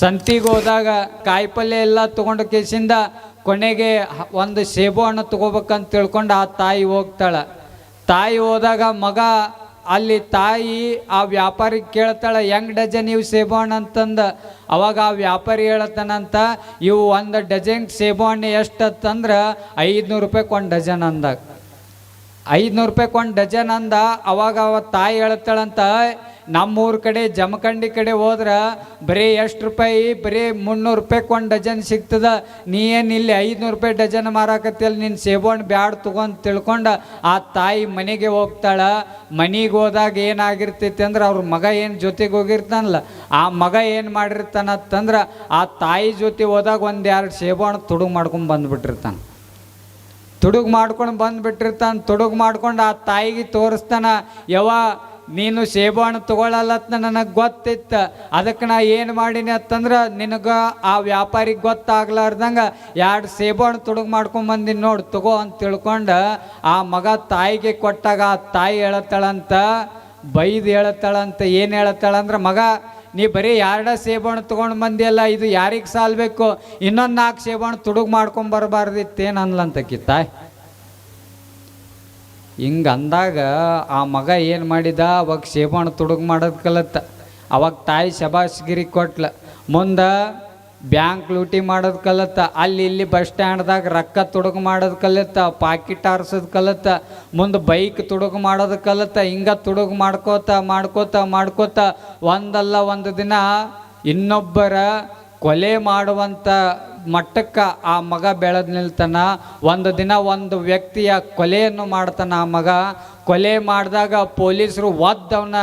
ಸಂತಿಗೆ ಹೋದಾಗ ಕಾಯಿಪಲ್ಯ ಎಲ್ಲ ತೊಗೊಂಡು ಕೇಸಿಂದ ಕೊನೆಗೆ ಒಂದು ಸೇಬು ಹಣ್ಣು ತೊಗೋಬೇಕಂತ ತಿಳ್ಕೊಂಡು ಆ ತಾಯಿ ಹೋಗ್ತಾಳೆ. ತಾಯಿ ಹೋದಾಗ ಮಗ ಅಲ್ಲಿ ತಾಯಿ ಆ ವ್ಯಾಪಾರಿಗೆ ಕೇಳ್ತಾಳೆ, ಹೆಂಗ್ ಡಜನ್ ಇವು ಸೇಬು ಹಣ್ಣು ಅಂತಂದ. ಅವಾಗ ಆ ವ್ಯಾಪಾರಿ ಹೇಳ್ತಾನಂತ, ಇವು ಒಂದು ಡಜನ್ ಸೇಬು ಹಣ್ಣು ಎಷ್ಟು ಅಂತಂದ್ರೆ ಐದುನೂರು ರೂಪಾಯಿ ಒಂದು ಡಜನ್ ಅಂದಾಗ. ಐದುನೂರು ರೂಪಾಯಿ ಒಂದು ಡಜನ್ ಅಂದ. ಅವಾಗ ಅವ ತಾಯಿ ಹೇಳ್ತಾಳಂತ ನಮ್ಮೂರ ಕಡೆ ಜಮಖಂಡಿ ಕಡೆ ಹೋದ್ರೆ ಬರೀ ಎಷ್ಟು ರೂಪಾಯಿ, ಬರೀ ಮುನ್ನೂರು ರೂಪಾಯಿ ಒಂದು ಡಜನ್ ಸಿಗ್ತದ. ನೀ ಏನು ಇಲ್ಲಿ ಐದುನೂರು ರೂಪಾಯಿ ಡಜನ್ ಮಾರಾಕತ್ತಿಯಲ್ಲಿ ನಿನ್ನ ಸೇಬು ಹಣ್ಣು ಬ್ಯಾಡ್ ತೊಗೊಂಡು ತಿಳ್ಕೊಂಡು ಆ ತಾಯಿ ಮನೆಗೆ ಹೋಗ್ತಾಳ. ಮನೆಗೆ ಹೋದಾಗ ಏನಾಗಿರ್ತೈತಿ ಅಂದ್ರೆ ಅವ್ರ ಮಗ ಏನು ಜೊತೆಗೆ ಹೋಗಿರ್ತಾನಲ್ಲ, ಆ ಮಗ ಏನು ಮಾಡಿರ್ತಾನಂತಂದ್ರೆ ಆ ತಾಯಿ ಜೊತೆ ಹೋದಾಗ ಒಂದು ಎರಡು ಸೇಬು ಹಣ್ಣು ತುಡುಗು ಮಾಡ್ಕೊಂಡು ಬಂದುಬಿಟ್ಟಿರ್ತಾನೆ. ತುಡುಗು ಮಾಡ್ಕೊಂಡು ಬಂದುಬಿಟ್ಟಿರ್ತಾನೆ, ತುಡುಗು ಮಾಡ್ಕೊಂಡು ಆ ತಾಯಿಗೆ ತೋರಿಸ್ತಾನ ಯವ ನೀನು ಸೇಬು ಹಣ್ಣು ತಗೊಳ್ಳಲ್ಲತ್ತ ನನಗೆ ಗೊತ್ತಿತ್ತು. ಅದಕ್ಕೆ ನಾ ಏನು ಮಾಡೀನಿ ಅಂತಂದ್ರೆ ನಿನಗೆ ಆ ವ್ಯಾಪಾರಿಗೆ ಗೊತ್ತಾಗ್ಲಾರ್ದಂಗೆ ಎರಡು ಸೇಬು ಹಣ್ಣು ತುಡುಗು ಮಾಡ್ಕೊಂಡು ಬಂದಿನಿ ನೋಡು, ತಗೋ ಅಂತ ತಿಳ್ಕೊಂಡು ಆ ಮಗ ತಾಯಿಗೆ ಕೊಟ್ಟಾಗ ಆ ತಾಯಿ ಹೇಳತ್ತಾಳಂತ ಬೈದು ಹೇಳತ್ತಾಳಂತ ಏನು ಹೇಳತ್ತಾಳಂದ್ರೆ ಮಗ ನೀ ಬರೀ ಎರಡ ಸೇಬಣ್ಣು ತೊಗೊಂಡು ಬಂದಿಯಲ್ಲ, ಇದು ಯಾರಿಗೆ ಸಾಲ್ಬೇಕು? ಇನ್ನೊಂದು ನಾಲ್ಕು ಸೇಬಣ್ಣು ತುಡುಗು ಮಾಡ್ಕೊಂಡು ಬರಬಾರ್ದಿತ್ತೇನು ಅನ್ಲಂತ ತಾಯಿ ಹಿಂಗೆ ಅಂದಾಗ ಆ ಮಗ ಏನು ಮಾಡಿದ? ಅವಾಗ ಸೇಬಣ್ಣು ತುಡುಗು ಮಾಡೋದು ಕಲತ್ತ. ಅವಾಗ ತಾಯಿ ಶಬಾಷ್ಗಿರಿ ಕೊಟ್ಲ. ಮುಂದೆ ಬ್ಯಾಂಕ್ ಲೂಟಿ ಮಾಡೋದು ಕಲತ್ತ. ಅಲ್ಲಿ ಇಲ್ಲಿ ಬಸ್ ಸ್ಟ್ಯಾಂಡ್ದಾಗ ರೊಕ್ಕ ತುಡುಗು ಮಾಡೋದು ಕಲತ್ತ. ಪಾಕಿಟ್ ಆರಿಸೋದು ಕಲತ್ತ. ಮುಂದೆ ಬೈಕ್ ತುಡುಗು ಮಾಡೋದು ಕಲತ್ತ. ಹಿಂಗೆ ತುಡುಗು ಮಾಡ್ಕೋತ ಮಾಡ್ಕೋತ ಮಾಡ್ಕೋತ ಒಂದಲ್ಲ ಒಂದು ದಿನ ಇನ್ನೊಬ್ಬರ ಕೊಲೆ ಮಾಡುವಂಥ ಮಟ್ಟಕ್ಕೆ ಆ ಮಗ ಬೆಳೆದು ನಿಲ್ತಾನ. ಒಂದು ದಿನ ಒಂದು ವ್ಯಕ್ತಿಯ ಕೊಲೆಯನ್ನು ಮಾಡ್ತಾನ ಆ ಮಗ. ಕೊಲೆ ಮಾಡಿದಾಗ ಪೊಲೀಸರು ಒದ್ದವನ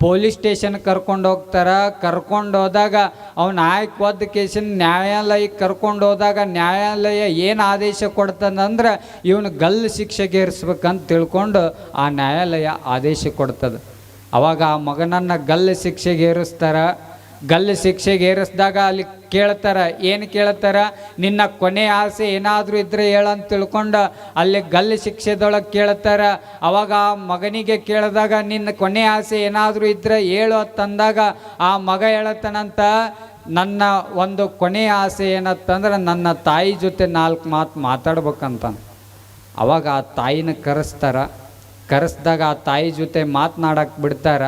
ಪೊಲೀಸ್ ಸ್ಟೇಷನ್ ಕರ್ಕೊಂಡು ಹೋಗ್ತಾರೆ. ಕರ್ಕೊಂಡು ಹೋದಾಗ ಅವನ ಆಯ್ಕೆ ಒದ್ದ ಕೇಸಿನ ನ್ಯಾಯಾಲಯಕ್ಕೆ ಕರ್ಕೊಂಡು ಹೋದಾಗ ನ್ಯಾಯಾಲಯ ಏನು ಆದೇಶ ಕೊಡ್ತದಂದ್ರೆ ಇವನು ಗಲ್ಲು ಶಿಕ್ಷೆಗೆ ಏರಿಸ್ಬೇಕಂತ ತಿಳ್ಕೊಂಡು ಆ ನ್ಯಾಯಾಲಯ ಆದೇಶ ಕೊಡ್ತದೆ. ಅವಾಗ ಆ ಮಗನನ್ನು ಗಲ್ಲು ಶಿಕ್ಷೆಗೆ ಏರಿಸ್ತಾರ. ಗಲ್ಲು ಶಿಕ್ಷೆಗೆ ಏರಿಸಿದಾಗ ಅಲ್ಲಿ ಕೇಳ್ತಾರ, ಏನು ಕೇಳ್ತಾರ? ನಿನ್ನ ಕೊನೆ ಆಸೆ ಏನಾದರೂ ಇದ್ರೆ ಹೇಳಂತ ತಿಳ್ಕೊಂಡು ಅಲ್ಲಿ ಗಲ್ಲು ಶಿಕ್ಷೆದೊಳಗೆ ಕೇಳ್ತಾರ. ಅವಾಗ ಆ ಮಗನಿಗೆ ಕೇಳಿದಾಗ, ನಿನ್ನ ಕೊನೆ ಆಸೆ ಏನಾದರೂ ಇದ್ರೆ ಹೇಳು ಅಂತಂದಾಗ ಆ ಮಗ ಹೇಳತ್ತನಂತ ನನ್ನ ಒಂದು ಕೊನೆಯ ಆಸೆ ಏನತ್ತಂದ್ರೆ ನನ್ನ ತಾಯಿ ಜೊತೆ ನಾಲ್ಕು ಮಾತು ಮಾತಾಡ್ಬೇಕಂತ. ಅವಾಗ ಆ ತಾಯಿನ ಕರೆಸ್ತಾರ. ಕರೆಸ್ದಾಗ ಆ ತಾಯಿ ಜೊತೆ ಮಾತನಾಡಕ್ಕೆ ಬಿಡ್ತಾರ.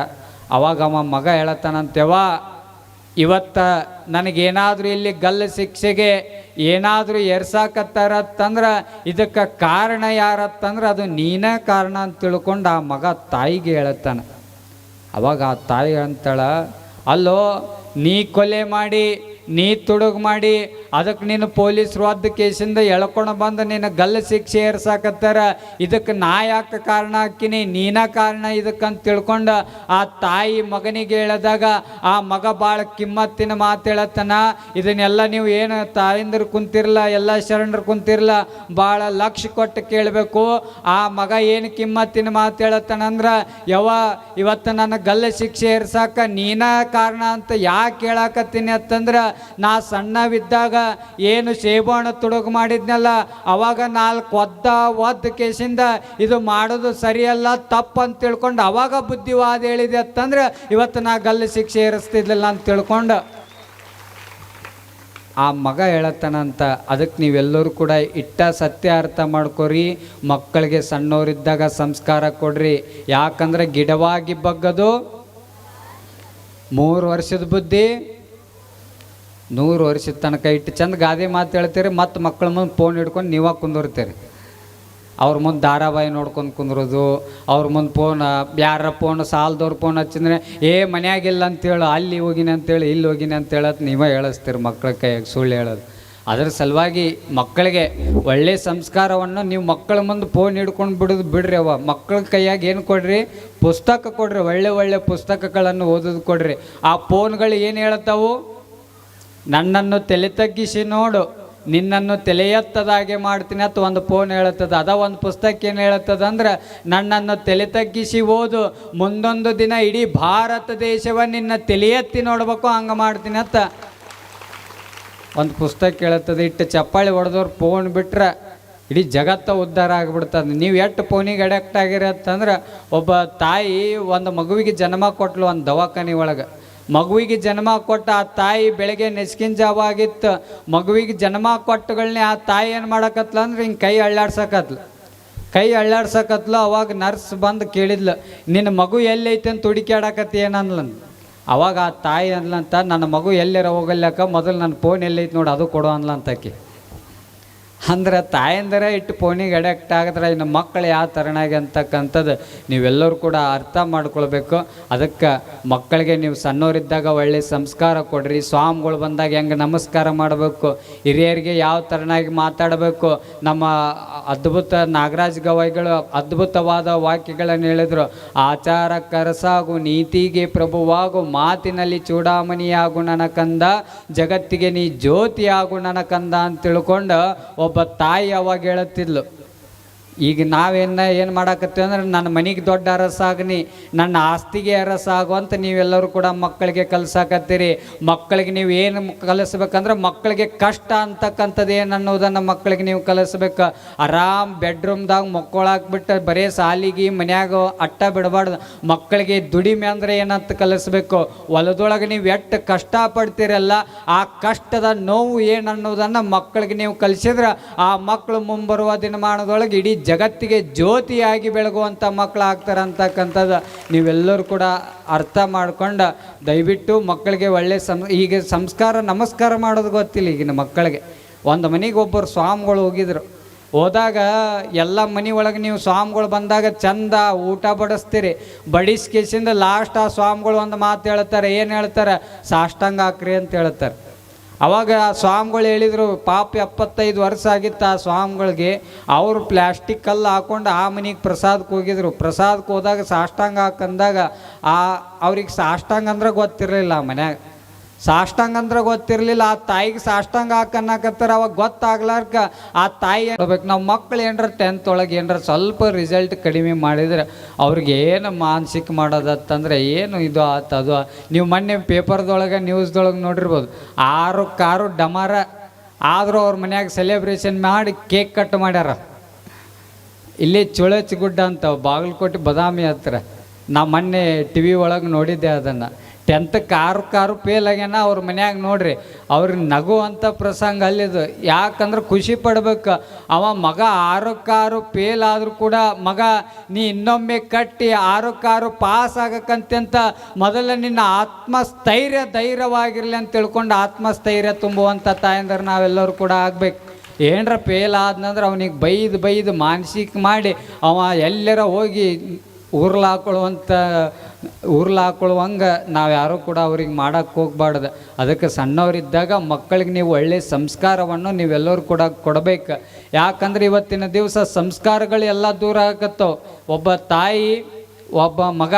ಅವಾಗ ಅವ ಮಗ ಹೇಳತ್ತಾನಂತೆವ ಇವತ್ತ ನನಗೇನಾದರೂ ಇಲ್ಲಿ ಗಲ್ಲ ಶಿಕ್ಷೆಗೆ ಏನಾದರೂ ಎರ್ಸಾಕತ್ತಾರತ್ತಂದ್ರೆ ಇದಕ್ಕೆ ಕಾರಣ ಯಾರತ್ತಂದ್ರೆ ಅದು ನೀನೇ ಕಾರಣ ಅಂತ ತಿಳ್ಕೊಂಡು ಆ ಮಗ ತಾಯಿಗೆ ಹೇಳತ್ತಾನೆ ಅವಾಗ ಆ ತಾಯಿ ಅಂತಾಳ ಅಲ್ಲೋ, ನೀ ಕೊಲೆ ಮಾಡಿ ನೀ ತುಡುಗು ಮಾಡಿ ಅದಕ್ಕೆ ನೀನು ಪೊಲೀಸರು ಒದ್ದ ಕೇಸಿಂದ ಎಳ್ಕೊಂಡು ಬಂದು ನಿನ್ನ ಗಲ್ಲ ಶಿಕ್ಷೆ ಏರ್ಸಾಕತ್ತಾರ. ಇದಕ್ಕೆ ನಾ ಯಾಕೆ ಕಾರಣ ಹಾಕಿನಿ? ನೀನ ಕಾರಣ ಇದಕ್ಕಂತ ತಿಳ್ಕೊಂಡು ಆ ತಾಯಿ ಮಗನಿಗೆ ಹೇಳಿದಾಗ, ಆ ಮಗ ಭಾಳ ಕಿಮ್ಮತ್ತಿನ ಮಾತು ಹೇಳತ್ತನ. ಇದನ್ನೆಲ್ಲ ನೀವು ಏನು ತಾಯಂದ್ರು ಕುಂತಿರಲ್ಲ ಎಲ್ಲ ಶರಣರು ಕುಂತಿರಲ್ಲ ಭಾಳ ಲಕ್ಷ ಕೊಟ್ಟು ಕೇಳಬೇಕು. ಆ ಮಗ ಏನು ಕಿಮ್ಮತ್ತಿನ ಮಾತು ಹೇಳತ್ತನಂದ್ರೆ ಯವ ಇವತ್ತು ನನ್ನ ಗಲ್ಲ ಶಿಕ್ಷೆ ಏರ್ಸಾಕ ನೀನ ಕಾರಣ ಅಂತ ಯಾಕೆ ಹೇಳಾಕತ್ತೀನಿ ಅಂತಂದ್ರ ನಾ ಸಣ್ಣವಿದ್ದಾಗ ಏನು ಸೇಬಣ್ಣ ತುಡುಗು ಮಾಡಿದ್ನಲ್ಲ, ಅವಾಗ ನಾಲ್ಕು ಒದ್ದ ಒದ್ದ ಕೇಸಿಂದ ಇದು ಮಾಡೋದು ಸರಿಯಲ್ಲ ತಪ್ಪು ಅಂತ ತಿಳ್ಕೊಂಡು ಅವಾಗ ಬುದ್ಧಿವಾದ ಹೇಳಿದೆ ಅಂತಂದ್ರೆ ಇವತ್ತು ನಾ ಗಲ್ಲು ಶಿಕ್ಷೆ ಏರಿಸ್ತಿದ್ಲಿಲ್ಲ ಅಂತ ತಿಳ್ಕೊಂಡು. ಆ ಮಗ ಹೇಳತ್ತಾನಂತ, ಅದಕ್ಕೆ ನೀವೆಲ್ಲರೂ ಕೂಡ ಇಟ್ಟ ಸತ್ಯ ಅರ್ಥ ಮಾಡ್ಕೊರಿ, ಮಕ್ಕಳಿಗೆ ಸಣ್ಣವರಿದ್ದಾಗ ಸಂಸ್ಕಾರ ಕೊಡ್ರಿ. ಯಾಕಂದ್ರೆ ಗಿಡವಾಗಿ ಬಗ್ಗದು ಮೂರು ವರ್ಷದ ಬುದ್ಧಿ ನೂರು ವರ್ಷದ ತನಕ ಇಟ್ಟು ಚಂದ ಗಾದೆ ಮಾತು ಹೇಳ್ತೀರಿ, ಮತ್ತು ಮಕ್ಕಳ ಮುಂದೆ ಫೋನ್ ಹಿಡ್ಕೊಂಡು ನೀವಾಗ ಕುಂದಿರ್ತೀರಿ. ಅವ್ರ ಮುಂದೆ ಧಾರಾವಾಹಿ ನೋಡ್ಕೊಂಡು ಕುಂದ್ರೋದು, ಅವ್ರ ಮುಂದೆ ಫೋನ್ ಯಾರ ಫೋನ್ ಸಾಲದವ್ರ ಫೋನ್ ಹಚ್ಚಿದ್ರೆ, ಏ, ಮನ್ಯಾಗಿಲ್ಲ ಅಂತೇಳು, ಅಲ್ಲಿ ಹೋಗಿನಿ ಅಂತೇಳಿ, ಇಲ್ಲಿ ಹೋಗಿನಿ ಅಂತ ಹೇಳೋದು ನೀವೇ ಹೇಳಿಸ್ತೀರಿ ಮಕ್ಕಳ ಕೈಯಾಗ ಸುಳ್ಳು ಹೇಳೋದು. ಅದ್ರ ಸಲುವಾಗಿ ಮಕ್ಕಳಿಗೆ ಒಳ್ಳೆ ಸಂಸ್ಕಾರವನ್ನು ನೀವು ಮಕ್ಕಳ ಮುಂದೆ ಫೋನ್ ಹಿಡ್ಕೊಂಡು ಬಿಡೋದು ಬಿಡ್ರಿ ಅವ ಮಕ್ಕಳ ಕೈಯಾಗ ಏನು ಕೊಡ್ರಿ? ಪುಸ್ತಕ ಕೊಡ್ರಿ, ಒಳ್ಳೆ ಒಳ್ಳೆ ಪುಸ್ತಕಗಳನ್ನು ಓದೋದು ಕೊಡ್ರಿ. ಆ ಫೋನ್ಗಳು ಏನು ಹೇಳ್ತಾವು ನನ್ನನ್ನು ತಲೆ ತಗ್ಗಿಸಿ ನೋಡು. ನಿನ್ನನ್ನು ತಲೆ ಎತ್ತದಾಗೆ ಮಾಡ್ತೀನಿ ಅಂತ ಒಂದು ಫೋನ್ ಹೇಳುತ್ತದೆ. ಅದ ಒಂದು ಪುಸ್ತಕ ಏನು ಹೇಳುತ್ತದೆ ಅಂದ್ರೆ, ನನ್ನನ್ನು ತಲೆ ತಗ್ಗಿಸಿ ಓದು. ಮುಂದೊಂದು ದಿನ ಇಡೀ ಭಾರತ ದೇಶವ ನಿನ್ನ ತಲೆ ಎತ್ತಿ ನೋಡ್ಬೇಕು, ಹಂಗೆ ಮಾಡ್ತೀನಿ ಅಂತ. ಒಂದು ಪುಸ್ತಕ ಹೇಳುತ್ತದೆ ಇಟ್ಟು ಚಪ್ಪಾಳಿ ಹೊಡೆದವ್ರು ಫೋನ್ ಬಿಟ್ರೆ ಇಡೀ ಜಗತ್ತ ಉದ್ಧಾರ ಆಗ್ಬಿಡ್ತದೆ. ನೀವು ಎಷ್ಟು ಫೋನಿಗೆ ಅಡಕ್ಟ್ ಆಗಿರತ್ತಂದ್ರೆ ಒಬ್ಬ ತಾಯಿ ಒಂದು ಮಗುವಿಗೆ ಜನ್ಮ ಕೊಟ್ಲು ಒಂದು ದವಾಖಾನೆ ಒಳಗೆ. ಮಗುವಿಗೆ ಜನ್ಮ ಕೊಟ್ಟ ಆ ತಾಯಿ ಬೆಳಗ್ಗೆ ನೆಸ್ಕಿನ ಜಾವ ಆಗಿತ್ತು ಮಗುವಿಗೆ ಜನ್ಮ ಕೊಟ್ಟಗಳನ್ನೇ ಆ ತಾಯಿ ಏನು ಮಾಡಕತ್ಲ ಅಂದ್ರೆ ಹಿಂಗೆ ಕೈ ಅಳ್ಳಾಡ್ಸಕತ್ಲ. ಕೈ ಅಳ್ಳಾಡ್ಸಕತ್ಲು, ಅವಾಗ ನರ್ಸ್ ಬಂದು ಕೇಳಿದ್ಲು, ನಿನ್ನ ಮಗು ಎಲ್ಲೈತೆ ಅಂತ ಹುಡುಕ್ಯಾಡಕತ್ತಿ ಏನನ್ಲನ್ ಅವಾಗ ಆ ತಾಯಿ ಅನ್ಲಂತ ನನ್ನ ಮಗು ಎಲ್ಲಿರೋ ಹೋಗಲ್ಯಾಕ ಮೊದಲು ನನ್ನ ಫೋನ್ ಎಲ್ಲೈತೆ ನೋಡಿ ಅದು ಕೊಡು ಅನ್ಲಂತಾಕಿ ಅಂದ್ರೆ ತಾಯಂದರ ಇಟ್ಟು ಫೋನಿಗೆ ಅಡಕ್ಟ್ ಆಗಿದ್ರೆ ಇನ್ನು ಮಕ್ಕಳು ಯಾವ ಥರನಾಗಿ ಅಂತಕ್ಕಂಥದ್ದು ನೀವೆಲ್ಲರೂ ಕೂಡ ಅರ್ಥ ಮಾಡ್ಕೊಳ್ಬೇಕು. ಅದಕ್ಕೆ ಮಕ್ಕಳಿಗೆ ನೀವು ಸಣ್ಣವರಿದ್ದಾಗ ಒಳ್ಳೆಯ ಸಂಸ್ಕಾರ ಕೊಡ್ರಿ. ಸ್ವಾಮಿಗಳು ಬಂದಾಗ ಹೆಂಗೆ ನಮಸ್ಕಾರ ಮಾಡಬೇಕು. ಹಿರಿಯರಿಗೆ ಯಾವ ಥರನಾಗಿ ಮಾತಾಡಬೇಕು. ನಮ್ಮ ಅದ್ಭುತ ನಾಗರಾಜ್ ಗವಾಯಿಗಳು ಅದ್ಭುತವಾದ ವಾಕ್ಯಗಳನ್ನು ಹೇಳಿದರು. ಆಚಾರ ಕರಸಾಗು, ನೀತಿಗೆ ಪ್ರಭುವಾಗು, ಮಾತಿನಲ್ಲಿ ಚೂಡಾಮಣಿಯಾಗು ನನ್ನ ಕಂದ ಜಗತ್ತಿಗೆ ನೀ ಜ್ಯೋತಿಯಾಗು ನನ್ನ ಕಂದ ಅಂತ ತಿಳ್ಕೊಂಡು ಒಬ್ಬ ತಾಯಿ ಯಾವಾಗ ಹೇಳುತ್ತಿದ್ಲು ಈಗ ನಾವೇನ ಏನು ಮಾಡಾಕತ್ತೀವಿ ಅಂದ್ರೆ ನನ್ನ ಮನೆಗೆ ದೊಡ್ಡ ಅರಸಾಗ್ನಿ, ನನ್ನ ಆಸ್ತಿಗೆ ಅರಸಾಗು ಅಂತ ನೀವೆಲ್ಲರೂ ಕೂಡ ಮಕ್ಕಳಿಗೆ ಕಲಿಸಾಕತ್ತೀರಿ. ಮಕ್ಕಳಿಗೆ ನೀವು ಏನು ಕಲಿಸ್ಬೇಕಂದ್ರೆ ಮಕ್ಕಳಿಗೆ ಕಷ್ಟ ಅಂತಕ್ಕಂಥದ್ದು ಏನು ಅನ್ನೋದನ್ನು ಮಕ್ಕಳಿಗೆ ನೀವು ಕಲಿಸ್ಬೇಕು. ಆರಾಮ್ ಬೆಡ್ರೂಮ್ದಾಗ ಮಕ್ಕಳಾಕ್ಬಿಟ್ಟು ಬರೀ ಸಾಲಿಗೆ, ಮನ್ಯಾಗ ಅಟ್ಟ ಬಿಡಬಾರ್ದು. ಮಕ್ಕಳಿಗೆ ದುಡಿಮೆ ಅಂದರೆ ಏನಂತ ಕಲಿಸ್ಬೇಕು. ಹೊಲದೊಳಗೆ ನೀವು ಎಷ್ಟು ಕಷ್ಟ ಪಡ್ತೀರಲ್ಲ ಆ ಕಷ್ಟದ ನೋವು ಏನು ಅನ್ನೋದನ್ನು ಮಕ್ಕಳಿಗೆ ನೀವು ಕಲಿಸಿದ್ರೆ ಆ ಮಕ್ಕಳು ಮುಂಬರುವ ದಿನಮಾನದೊಳಗೆ ಇಡೀ ಜಗತ್ತಿಗೆ ಜ್ಯೋತಿಯಾಗಿ ಬೆಳಗುವಂಥ ಮಕ್ಕಳು ಆಗ್ತಾರೆ ಅಂತಕ್ಕಂಥದ್ದು ನೀವೆಲ್ಲರೂ ಕೂಡ ಅರ್ಥ ಮಾಡ್ಕೊಂಡು ದಯವಿಟ್ಟು ಮಕ್ಕಳಿಗೆ ಒಳ್ಳೆ ಸಂ, ಈಗ ಸಂಸ್ಕಾರ, ನಮಸ್ಕಾರ ಮಾಡೋದು ಗೊತ್ತಿಲ್ಲ ಈಗಿನ ಮಕ್ಕಳಿಗೆ. ಒಂದು ಮನೆಗೆ ಒಬ್ಬರು ಸ್ವಾಮಿಗಳು ಹೋಗಿದ್ರು. ಹೋದಾಗ ಎಲ್ಲ ಮನೆ ಒಳಗೆ ನೀವು ಸ್ವಾಮಿಗಳು ಬಂದಾಗ ಚಂದ ಊಟ ಬಡಿಸ್ತೀರಿ. ಬಡಿಸ್ಕೇಸಿಂದ ಲಾಸ್ಟ್ ಆ ಸ್ವಾಮಿಗಳು ಒಂದು ಮಾತು ಹೇಳ್ತಾರೆ, ಏನು ಹೇಳ್ತಾರೆ? ಸಾಷ್ಟಾಂಗ ಹಾಕ್ರಿ ಅಂತ ಹೇಳ್ತಾರೆ. ಅವಾಗ ಆ ಸ್ವಾಮಿಗಳು ಹೇಳಿದರು, ಪಾಪ ಎಪ್ಪತ್ತೈದು ವರ್ಷ ಆಗಿತ್ತು ಆ ಸ್ವಾಮಿಗಳಿಗೆ, ಅವರು ಪ್ಲ್ಯಾಸ್ಟಿಕ್ ಕಲ್ಲು ಹಾಕೊಂಡು ಆ ಮನೆಗೆ ಪ್ರಸಾದಕ್ಕೆ ಹೋಗಿದ್ರು. ಪ್ರಸಾದಕ್ಕೆ ಹೋದಾಗ ಸಾಷ್ಟಾಂಗ ಹಾಕಂದಾಗ ಆ, ಅವ್ರಿಗೆ ಸಾಷ್ಟಾಂಗ ಅಂದ್ರೆ ಗೊತ್ತಿರಲಿಲ್ಲ ಮನ್ಯಾಗ. ಸಾಷ್ಟಾಂಗ ಅಂದ್ರೆ ಗೊತ್ತಿರಲಿಲ್ಲ. ಆ ತಾಯಿಗೆ ಸಾಷ್ಟಾಂಗ ಹಾಕನ್ನಕತ್ತಾರ ಅವಾಗ ಗೊತ್ತಾಗ್ಲಾರ್ಕ ಆ ತಾಯಿ ಹೇಳ್ಬೇಕು, ನಾವು ಮಕ್ಳು ಏನರ ಟೆಂತ್ ಒಳಗೆ ಏನರ ಸ್ವಲ್ಪ ರಿಸಲ್ಟ್ ಕಡಿಮೆ ಮಾಡಿದ್ರೆ ಅವ್ರಿಗೆ ಏನು ಮಾನಸಿಕ ಮಾಡೋದತ್ತಂದ್ರೆ ಏನು ಇದು ಆತ, ಅದು ನೀವು ಮೊನ್ನೆ ಪೇಪರ್ದೊಳಗೆ ನ್ಯೂಸ್ದೊಳಗೆ ನೋಡಿರ್ಬೋದು. ಆರು ಕಾರು ಡಮಾರ, ಆದರೂ ಅವ್ರ ಮನ್ಯಾಗ ಸೆಲೆಬ್ರೇಷನ್ ಮಾಡಿ ಕೇಕ್ ಕಟ್ ಮಾಡ್ಯಾರ. ಇಲ್ಲಿ ಚುಳಚ್ ಗುಡ್ಡ ಅಂತ, ಬಾಗಲಕೋಟೆ ಬದಾಮಿ ಹತ್ರ. ನಾ ಮೊನ್ನೆ ಟಿ ವಿ ಒಳಗೆ ನೋಡಿದ್ದೆ ಅದನ್ನು. ಟೆಂತ್ ಕಾರು ಕಾರು ಫೇಲ್ ಆಗ್ಯಾನ, ಅವ್ರ ಮನ್ಯಾಗ ನೋಡ್ರಿ ಅವ್ರಿಗೆ ನಗುವಂಥ ಪ್ರಸಂಗ ಅಲ್ಲಿದು. ಯಾಕಂದ್ರೆ ಖುಷಿ ಪಡ್ಬೇಕು, ಅವ ಮಗ ಆರು ಕಾರು ಫೇಲ್ ಆದರೂ ಕೂಡ ಮಗ, ನೀ ಇನ್ನೊಮ್ಮೆ ಕಟ್ಟಿ ಆರು ಕಾರು ಪಾಸ್ ಆಗಕ್ಕಂತ ಮೊದಲ ನಿನ್ನ ಆತ್ಮಸ್ಥೈರ್ಯ ಧೈರ್ಯವಾಗಿರಲಿ ಅಂತ ತಿಳ್ಕೊಂಡು ಆತ್ಮಸ್ಥೈರ್ಯ ತುಂಬುವಂಥ ತಾಯಂದ್ರೆ ನಾವೆಲ್ಲರೂ ಕೂಡ ಆಗ್ಬೇಕು. ಏನರ ಫೇಲ್ ಆದ್ನಂದ್ರೆ ಅವನಿಗೆ ಬೈದು ಬೈದು ಮಾನಸಿಕ ಮಾಡಿ ಅವ ಎಲ್ಲರ ಹೋಗಿ ಉರ್ಲ್ ಹಾಕೊಳ್ಳುವಂಥ ಉರ್ಲ್ ಹಾಕೊಳ್ಳುವಂಗೆ ನಾವು ಯಾರೂ ಕೂಡ ಅವ್ರಿಗೆ ಮಾಡಕ್ಕೆ ಹೋಗ್ಬಾರ್ದು. ಅದಕ್ಕೆ ಸಣ್ಣವರಿದ್ದಾಗ ಮಕ್ಕಳಿಗೆ ನೀವು ಒಳ್ಳೆಯ ಸಂಸ್ಕಾರವನ್ನು ನೀವೆಲ್ಲರೂ ಕೂಡ ಕೊಡಬೇಕು. ಯಾಕಂದ್ರೆ ಇವತ್ತಿನ ದಿವಸ ಸಂಸ್ಕಾರಗಳು ಎಲ್ಲ ದೂರ ಆಗತ್ತೋ. ಒಬ್ಬ ತಾಯಿ, ಒಬ್ಬ ಮಗ,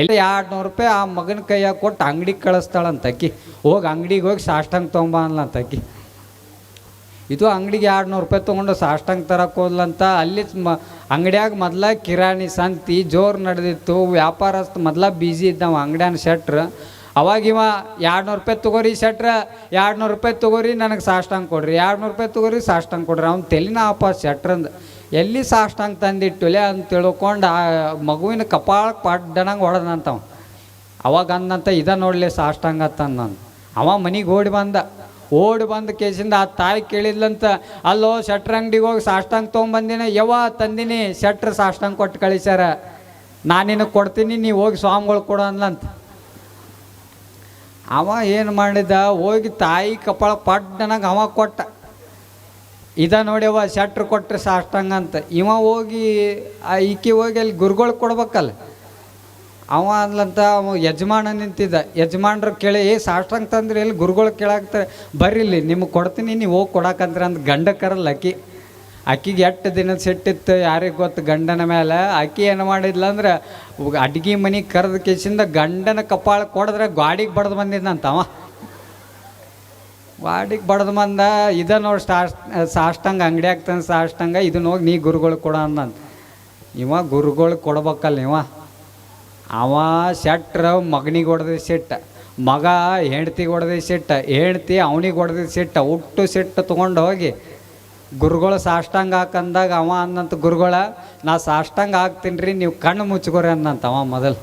ಎಲ್ಲಿ ಎರಡು ನೂರು ರೂಪಾಯಿ ಆ ಮಗನ ಕೈಯಾಗ ಕೊಟ್ಟು ಅಂಗಡಿಗೆ ಕಳಿಸ್ತಾಳಂತ ಅಕ್ಕಿ. ಹೋಗಿ ಅಂಗಡಿಗೆ ಹೋಗಿ ಸಾಷ್ಟಂಗೆ ತೊಗೊಂಬ ಅನ್ಲಂತ ಅಕ್ಕಿ. ಇದು ಅಂಗಡಿಗೆ ಎರಡು ನೂರು ರೂಪಾಯಿ ತೊಗೊಂಡು ಸಾಷ್ಟಂಗೆ ತರಕ್ಕೆ ಹೋದ್ಲಂತ ಅಲ್ಲಿ ಮ, ಅಂಗಡಿಯಾಗ ಮೊದ್ಲ ಕಿರಾಣಿ ಸಂತಿ, ಜೋರು ನಡೆದಿತ್ತು ವ್ಯಾಪಾರಸ್ಥ ಮೊದ್ಲ ಬ್ಯುಸಿ ಇದ್ದವ ಅಂಗಡಿಯನ್ ಶೆಟ್ರ್. ಅವಾಗ ಇವ ಎರಡು ನೂರು ರೂಪಾಯಿ ತೊಗೋರಿ ಶೆಟ್ರ ಎರಡು ನೂರು ರೂಪಾಯಿ ತೊಗೋರಿ ನನಗೆ ಸಾಷ್ಟಂಗೆ ಕೊಡ್ರಿ ಎರಡು ನೂರು ರೂಪಾಯಿ ತೊಗೋರಿ ಸಾಷ್ಟಂಗೆ ಕೊಡ್ರಿ, ಅವ್ನು ತೆಲಿನ ಆಪ ಶೆಟ್ರಂದ ಎಲ್ಲಿ ಸಾಷ್ಟಂಗೆ ತಂದಿಟ್ಟುಲೆ ಅಂತ ತಿಳ್ಕೊಂಡು ಆ ಮಗುವಿನ ಕಪಾಳಕ್ಕೆ ಪಡ್ಡನಂಗೆ ಹೊಡೆದಂತವ ಅವಾಗ ಅಂದಂತ ಇದ ನೋಡಲಿ ಸಾಷ್ಟಂಗ ಅಂತ ನಾನು ಅವ ಮನೆಗೆ ಓಡಿ ಬಂದ. ಓಡಿ ಬಂದ ಕೇಸಿಂದ ಆ ತಾಯಿ ಕೇಳಿದ್ಲಂತ, ಅಲ್ಲೋ, ಶಟ್ರ್ ಅಂಗಡಿಗೆ ಹೋಗಿ ಸಾಷ್ಟಾಂಗ ತೊಗೊಂಬಂದಿನ ಯಾವ ತಂದಿನಿ, ಶಟ್ರ್ ಸಾಷ್ಟಾಂಗ ಕೊಟ್ಟು ಕಳಿಸ್ಯಾರ. ನಾನಿನ ಕೊಡ್ತೀನಿ ನೀವು ಹೋಗಿ ಸ್ವಾಮಿಗಳು ಕೊಡು ಅಂದ್ಲಂತ. ಅವ ಏನು ಮಾಡಿದ, ಹೋಗಿ ತಾಯಿ ಕಪಾಳ ನನಗೆ ಅವ ಕೊಟ್ಟ. ಇದ ನೋಡ್ಯವ ಶಟ್ರ್ ಕೊಟ್ರೆ ಸಾಷ್ಟಾಂಗ ಅಂತ. ಇವ ಹೋಗಿ ಈಕಿ ಹೋಗಿ ಅಲ್ಲಿ ಗುರುಗಳು ಕೊಡ್ಬೇಕಲ್ಲ. ಅವ ಅಂದ್ಲಂತ ಅವ ಯಜಮಾನ ನಿಂತಿದ್ದ. ಯಜಮಾನ್ರು ಕೇಳಿ, ಏ, ಸಾಷ್ಟಾಂಗ ತಂದ್ರಿ, ಎಲ್ಲಿ ಗುರುಗಳು ಕೇಳಾಕ್ತಾರೆ? ಬರ್ರಿ ಇಲ್ಲಿ, ನಿಮಗೆ ಕೊಡ್ತೀನಿ, ನೀವು ಹೋಗಿ ಕೊಡಾಕಂದ್ರೆ ಅಂತ ಗಂಡ ಕರಲ್ಲ ಅಕ್ಕಿ ಅಕ್ಕಿಗೆ ಎಷ್ಟು ದಿನದ ಸೆಟ್ಟಿತ್ತು ಯಾರಿಗೆ ಗೊತ್ತು? ಗಂಡನ ಮೇಲೆ ಅಕ್ಕಿ ಏನು ಮಾಡಿದ್ಲ ಅಂದ್ರೆ ಅಡ್ಗೆ ಮನೆ ಕರೆದ ಕೇಸಿಂದ ಗಂಡನ ಕಪಾಳ ಕೊಡಿದ್ರೆ ಗಾಡಿಗೆ ಬಡ್ದು ಬಂದಿದ್ದಂತ ಅವ. ವಾಡಿಗೆ ಬಡ್ದು ಬಂದ, ಇದ ನೋಡಿ ಸಾಷ್ ಸಾಷ್ಟಂಗ ಅಂಗಡಿ ಆಗ್ತಾನೆ ಸಾಷ್ಟಂಗ ಇದನ್ನ ಹೋಗಿ ನೀ ಗುರುಗಳು ಕೊಡ ಅಂದಂತ ಇವ ಗುರುಗಳು ಕೊಡ್ಬೇಕಲ್ಲ ಇವ. ಅವ ಶೆಟ್ರ ಮಗನಿಗೆ ಹೊಡೆದ ಸಿಟ್ಟ, ಮಗ ಹೆಂಡ್ತಿಗೆ ಹೊಡೆದ ಸಿಟ್ಟ, ಹೆಂಡ್ತಿ ಅವನಿಗೆ ಹೊಡೆದ ಸಿಟ್ಟ, ಹುಟ್ಟು ಸಿಟ್ಟು ತೊಗೊಂಡು ಹೋಗಿ ಗುರುಗಳು ಸಾಷ್ಟಾಂಗ ಹಾಕಂದಾಗ ಅವ ಅಂದಂತ ಗುರುಗಳ, ನಾ ಸಾಷ್ಟಾಂಗ ಹಾಕ್ತೀನಿ ರೀ ನೀವು ಕಣ್ಣು ಮುಚ್ಕೋರಿ ಅಂದಂತ ಅವ ಮೊದಲು.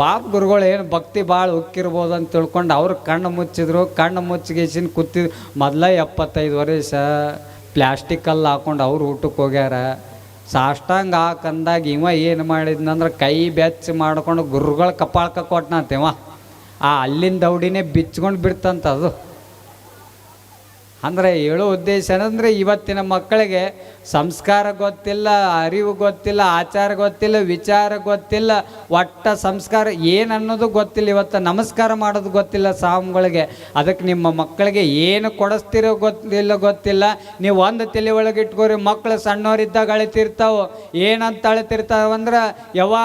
ಪಾಪ ಗುರುಗಳು ಏನು ಭಕ್ತಿ ಭಾಳ ಉಕ್ಕಿರ್ಬೋದು ಅಂತ ತಿಳ್ಕೊಂಡು ಅವ್ರು ಕಣ್ಣು ಮುಚ್ಚಿದ್ರು, ಕಣ್ಣು ಮುಚ್ಚಿಗೇಸಿನ ಕೂತಿದ್ರು ಮೊದಲ ಎಪ್ಪತ್ತೈದು ವರ್ಷ ಪ್ಲ್ಯಾಸ್ಟಿಕಲ್ಲಿ ಹಾಕೊಂಡು ಅವ್ರು ಊಟಕ್ಕೆ ಹೋಗ್ಯಾರ. ಸಾಷ್ಟಾಂಗ ಹಾಕಂದಾಗ ಇವ ಏನು ಮಾಡಿದ್ನಂದ್ರೆ ಕೈ ಬೆಚ್ಚ ಮಾಡ್ಕೊಂಡು ಗುರುಗಳ ಕಪಾಳಕ್ಕೆ ಇವ. ಆ ಅಲ್ಲಿಂದ ದೌಡಿನೇ ಬಿಚ್ಕೊಂಡು ಬಿಡ್ತಂತ ಅದು. ಅಂದರೆ ಹೇಳೋ ಉದ್ದೇಶ ಏನಂದರೆ ಇವತ್ತಿನ ಮಕ್ಕಳಿಗೆ ಸಂಸ್ಕಾರ ಗೊತ್ತಿಲ್ಲ, ಅರಿವು ಗೊತ್ತಿಲ್ಲ, ಆಚಾರ ಗೊತ್ತಿಲ್ಲ, ವಿಚಾರ ಗೊತ್ತಿಲ್ಲ, ಒಟ್ಟ ಸಂಸ್ಕಾರ ಏನು ಅನ್ನೋದು ಗೊತ್ತಿಲ್ಲ. ಇವತ್ತು ನಮಸ್ಕಾರ ಮಾಡೋದು ಗೊತ್ತಿಲ್ಲ ಸ್ವಾಮಿಗಳಿಗೆ ಅದಕ್ಕೆ ನಿಮ್ಮ ಮಕ್ಕಳಿಗೆ ಏನು ಕೊಡಿಸ್ತಿರೋ ಗೊತ್ತಿಲ್ಲ ಗೊತ್ತಿಲ್ಲ. ನೀವು ಒಂದು ತಲೆ ಒಳಗೆ ಇಟ್ಕೋರಿ ಮಕ್ಕಳು ಸಣ್ಣವರಿದ್ದಾಗ ಅಳಿತಿರ್ತಾವೆ, ಏನಂತ ಅಳಿತಿರ್ತಾವಂದ್ರೆ, ಯವ್ವ,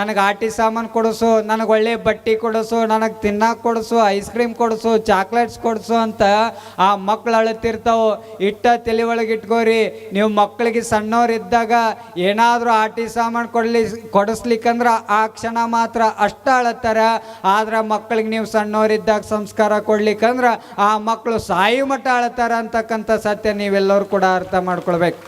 ನನಗೆ ಆಟಿ ಸಾಮಾನು ಕೊಡಿಸು, ನನಗೆ ಒಳ್ಳೆ ಬಟ್ಟೆ ಕೊಡಿಸು, ನನಗೆ ತಿನ್ನಕ್ಕೆ ಕೊಡಿಸು, ಐಸ್ ಕ್ರೀಮ್ ಕೊಡಿಸು, ಚಾಕ್ಲೇಟ್ಸ್ ಕೊಡಿಸು ಅಂತ ಆ ಮಕ್ಕಳು ಅಳುತ್ತಿರ್ತಾವೆ ಇಟ್ಟ ತಲೆ ಒಳಗೆ ಇಟ್ಕೋರಿ. ನೀವು ಮಕ್ಕಳಿಗೆ ಸಣ್ಣವ್ರಿದ್ದಾಗ ಏನಾದರೂ ಆಟಿ ಸಾಮಾನು ಕೊಡಲಿ, ಕೊಡಿಸ್ಲಿಕ್ಕಂದ್ರೆ ಆ ಕ್ಷಣ ಮಾತ್ರ ಅಷ್ಟು ಅಳತ್ತಾರ ಆದ್ರೆ ಮಕ್ಕಳಿಗೆ ನೀವು ಸಣ್ಣವರಿದ್ದಾಗ ಸಂಸ್ಕಾರ ಕೊಡ್ಲಿಕ್ಕಂದ್ರೆ ಆ ಮಕ್ಕಳು ಸಾಯಿ ಮಟ್ಟ ಅಳತಾರ ಅಂತಕ್ಕಂಥ ಸತ್ಯ ನೀವೆಲ್ಲರೂ ಕೂಡ ಅರ್ಥ ಮಾಡ್ಕೊಳ್ಬೇಕು.